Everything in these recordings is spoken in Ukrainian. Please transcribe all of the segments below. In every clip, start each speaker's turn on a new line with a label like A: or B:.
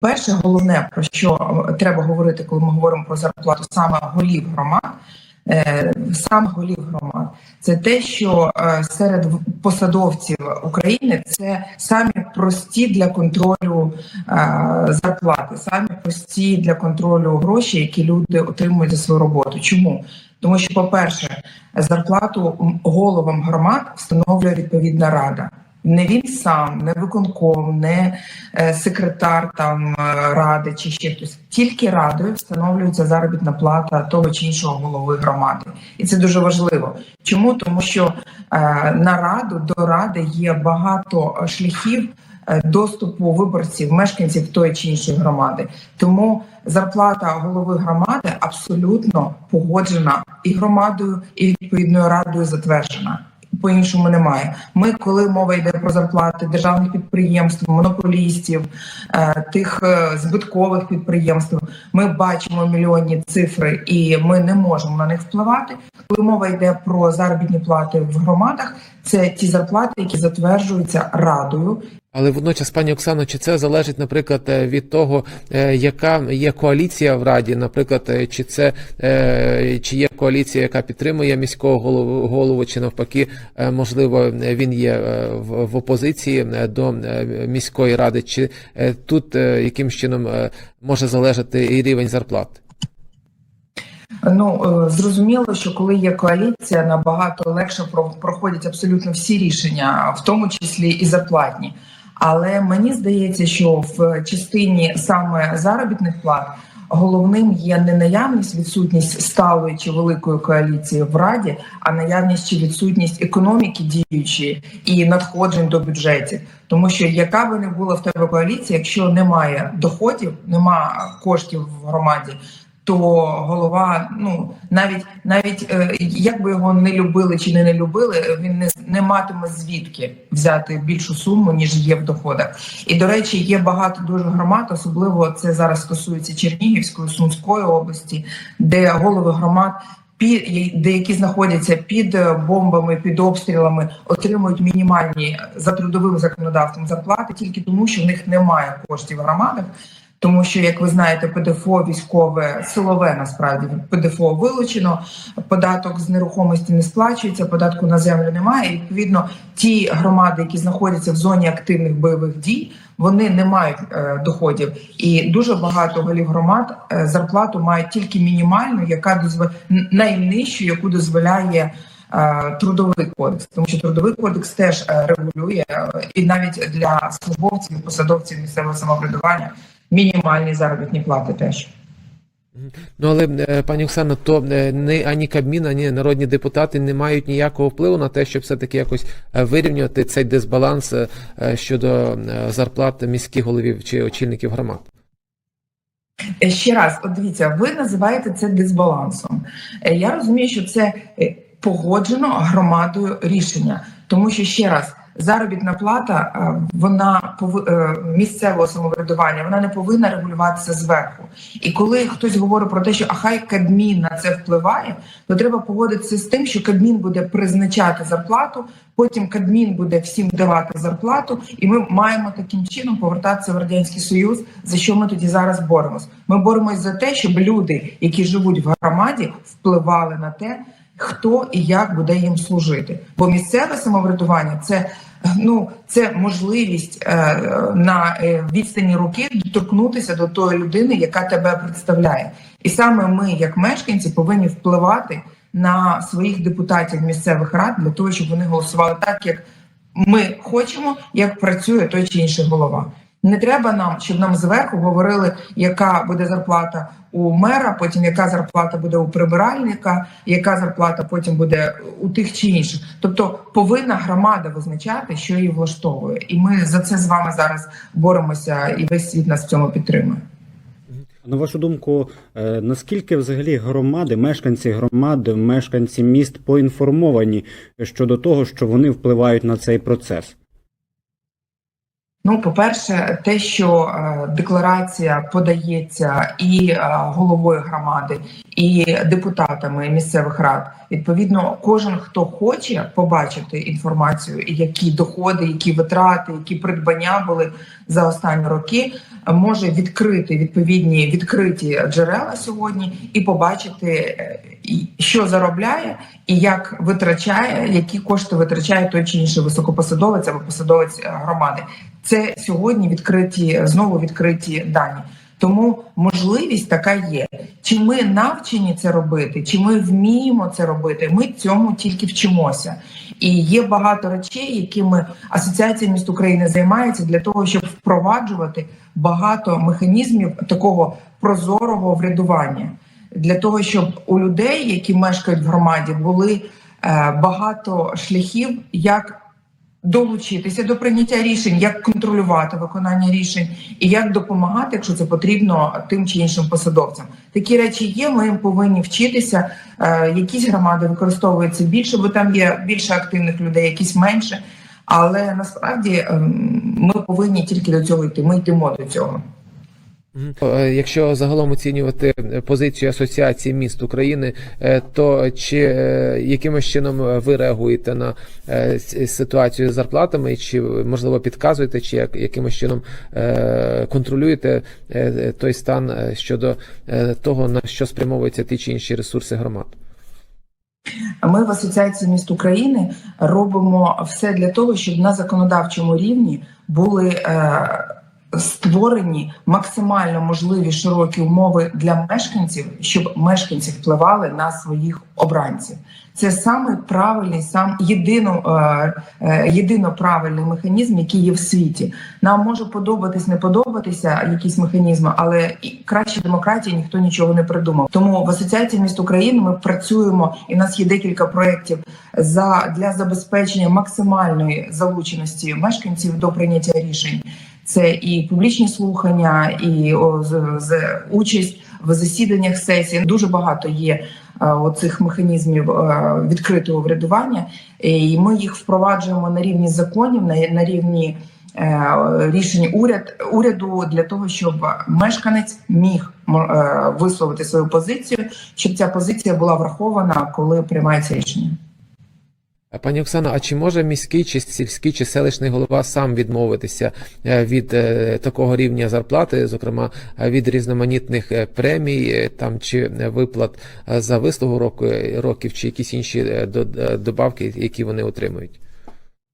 A: Перше, головне, про що е, треба говорити, коли ми говоримо про зарплату саме голів громад, е, саме голів громад, це те, що е, серед посадовців України це самі прості для контролю зарплати, самі прості для контролю гроші, які люди отримують за свою роботу. Чому? Тому що, по-перше, зарплату головам громад встановлює відповідна рада. Не він сам, не виконком, не е, секретар там е, ради чи ще хтось. Тільки радою встановлюється заробітна плата того чи іншого голови громади, і це дуже важливо. Чому? Тому що е, на раду до ради є багато шляхів доступу виборців, мешканців тої чи іншої громади. Тому зарплата голови громади абсолютно погоджена і громадою, і відповідною радою затверджена. По-іншому немає. Ми, коли мова йде про зарплати державних підприємств, монополістів, е, тих е, збиткових підприємств, ми бачимо мільйонні цифри, і ми не можемо на них впливати. Коли мова йде про заробітні плати в громадах, це ті зарплати, які затверджуються радою,
B: Але водночас, пані Оксано, чи це залежить, наприклад, е, від того, е, яка є коаліція в Раді, наприклад, е, чи це чи є коаліція, яка підтримує міського голову, голову, чи навпаки, можливо, він є в, опозиції до міської ради, чи тут яким чином може залежати і рівень зарплат?
A: Ну зрозуміло, що коли є коаліція, набагато легше про- проходять абсолютно всі рішення, в тому числі і зарплатні. Але мені здається, що в частині саме заробітних плат головним є не наявність, відсутність сталої чи великої коаліції в раді, а наявність чи відсутність економіки діючої і надходжень до бюджетів. Тому що яка би не була в тебе коаліція, якщо немає доходів, немає коштів в громаді, то голова, ну навіть навіть е, як би його не любили чи не не любили, він не, не матиме звідки взяти більшу суму ніж є в доходах. І до речі, є багато дуже громад, особливо це зараз стосується Чернігівської, Сумської області, де голови громад. Під деякі знаходяться під е, бомбами, під обстрілами, отримують мінімальні за трудовим законодавством зарплати тільки тому, що в них немає коштів в громадах. Тому що, як ви знаєте, ПДФО військове силове насправді ПДФО вилучено, податок з нерухомості не сплачується, податку на землю немає. І відповідно, ті громади, які знаходяться в зоні активних бойових дій, вони не мають е, доходів. І дуже багато голів громад е, зарплату мають тільки мінімальну, яка дозволяє найнижчу, яку дозволяє. е, Трудовий кодекс, тому що трудовий кодекс теж е, регулює е, і навіть для службовців, посадовців місцевого самоврядування мінімальні заробітні плати теж.
B: Ну але е, пані Оксано, то е, не ані Кабмін, ані народні депутати не мають ніякого впливу на те, щоб все-таки якось е, вирівнювати цей дисбаланс щодо зарплат міських головів чи очільників громад.
A: Ще раз, от дивіться, ви називаєте це дисбалансом. Я розумію, що це погоджено громадою рішення, тому що ще раз. Заробітна плата е, вона е, місцевого самоврядування, вона не повинна регулюватися зверху. І коли хтось говорить про те, що а хай Кабмін на це впливає, то треба погодитися з тим, що Кабмін буде призначати зарплату, потім Кабмін буде всім давати зарплату, і ми маємо таким чином повертатися в радянський союз. За що ми тоді зараз боремось? Ми боремось за те, щоб люди, які живуть в громаді, впливали на те, хто і як буде їм служити. Бо місцеве самоврядування це. Ну, це можливість е, на е, відстані руки доторкнутися до тої людини, яка тебе представляє, і саме ми, як мешканці, повинні впливати на своїх депутатів місцевих рад для того, щоб вони голосували так, як ми хочемо, як працює той чи інший голова. Не треба нам, щоб нам зверху говорили, яка буде зарплата у мера, потім яка зарплата буде у прибиральника, яка зарплата потім буде у тих чи інших. Тобто повинна громада визначати, що її влаштовує, і ми за це з вами зараз боремося, і весь світ нас в цьому підтримує.
C: На вашу думку, е, наскільки взагалі громади, мешканці громад, мешканці міст поінформовані щодо того, що вони впливають на цей процес?
A: Ну, по-перше, те, що е, декларація подається і е, головою громади, і депутатами місцевих рад. Відповідно, кожен хто хоче побачити інформацію, які доходи, які витрати, які придбання були за останні роки, може відкрити відповідні відкриті джерела сьогодні і побачити, е, що заробляє і як витрачає, які кошти витрачає той чи інший високопосадовець або посадовець громади. Це сьогодні відкриті знову відкриті дані. Тому можливість така є. Чи ми навчені це робити, чи ми вміємо це робити? Ми цьому тільки вчимося. І є багато речей, якими Асоціація міст України займається для того, щоб впроваджувати багато механізмів такого прозорого врядування, для того, щоб у людей, які мешкають в громаді, були е, багато шляхів, як долучитися до прийняття рішень, як контролювати виконання рішень і як допомагати, якщо це потрібно, тим чи іншим посадовцям. Такі речі є. Ми повинні вчитися. Е, Якісь громади використовуються більше, бо там є більше активних людей, якісь менше. Але насправді ем, ми повинні тільки до цього йти. Ми йдемо до цього.
B: Е, Якщо загалом оцінювати позицію Асоціації міст України, е, то чи е, якимось чином ви реагуєте на ситуацію з зарплатами, чи можливо підказуєте, чи як, якимось чином контролюєте той стан щодо того, на що спрямовуються ті чи інші ресурси громад?
A: Ми в Асоціації міст України робимо все для того, щоб на законодавчому рівні були створені максимально можливі широкі умови для мешканців, щоб мешканці впливали на своїх обранців. Це саме правильний, сам єдино, е, е, єдино правильний механізм, який є в світі. Нам може подобатись, не подобатися якісь механізми, але краще демократії ніхто нічого не придумав. Тому в Асоціації міст України ми працюємо, і в нас є декілька проєктів за для забезпечення максимальної залученості мешканців до прийняття рішень. Це і публічні слухання, і з, участь в засіданнях сесії. Дуже багато є е, оцих механізмів е, відкритого врядування, і ми їх впроваджуємо на рівні законів, на, на рівні е, рішень уряд уряду для того, щоб мешканець міг висловити свою позицію, щоб ця позиція була врахована, коли приймається рішення.
B: А, Пані Оксано, а чи може міський чи сільський чи селищний голова сам відмовитися е, від е, такого рівня зарплати, зокрема е, від різноманітних е, премій, е, там чи е, виплат е, за вислугу е, років, чи якісь інші е, е, добавки, які вони отримують?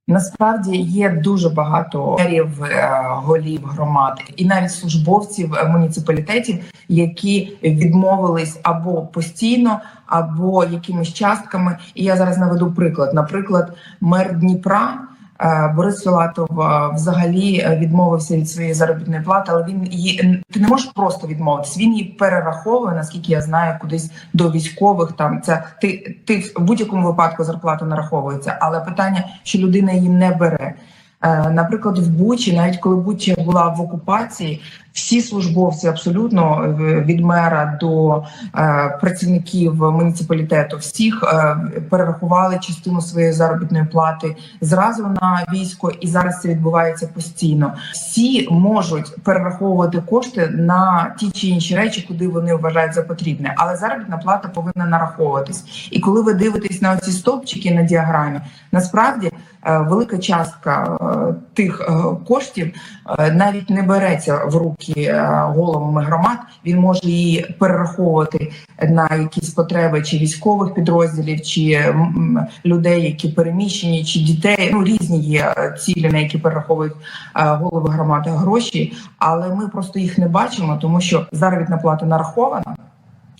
A: Насправді є дуже багато мерів, е, голів громад і навіть службовців е, муніципалітетів, які відмовились або постійно, або якимись частками. І я зараз наведу приклад. Наприклад, мер Дніпра. Е, Борис Філатов е, взагалі е, відмовився від своєї заробітної плати, але він її ти не можеш просто відмовитись. Він її перераховує, наскільки я знаю, кудись до військових. Там це ти, ти в будь-якому випадку зарплата нараховується, але питання, що людина її не бере. Наприклад, в Бучі, навіть коли Буча була в окупації, всі службовці абсолютно е, від мера до е, працівників муніципалітету, всіх е, перерахували частину своєї заробітної плати зразу на військо, і зараз це відбувається постійно. Всі можуть перераховувати кошти на ті чи інші речі, куди вони вважають за потрібне, але заробітна плата повинна нараховуватись. І коли ви дивитесь на ці стовпчики на діаграмі, насправді велика частка тих коштів навіть не береться в руки е, головами громад. Він може її перераховувати на якісь потреби чи військових підрозділів, чи людей, які переміщені, чи дітей. Ну різні є е, цілі, на які перераховують е, голови громади гроші, але ми просто їх не бачимо, тому що заробітна плата нарахована.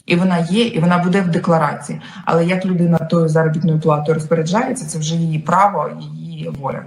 A: І вона є, і вона буде в декларації. Але як людина тою заробітною платою розпоряджається, це вже її право, її воля.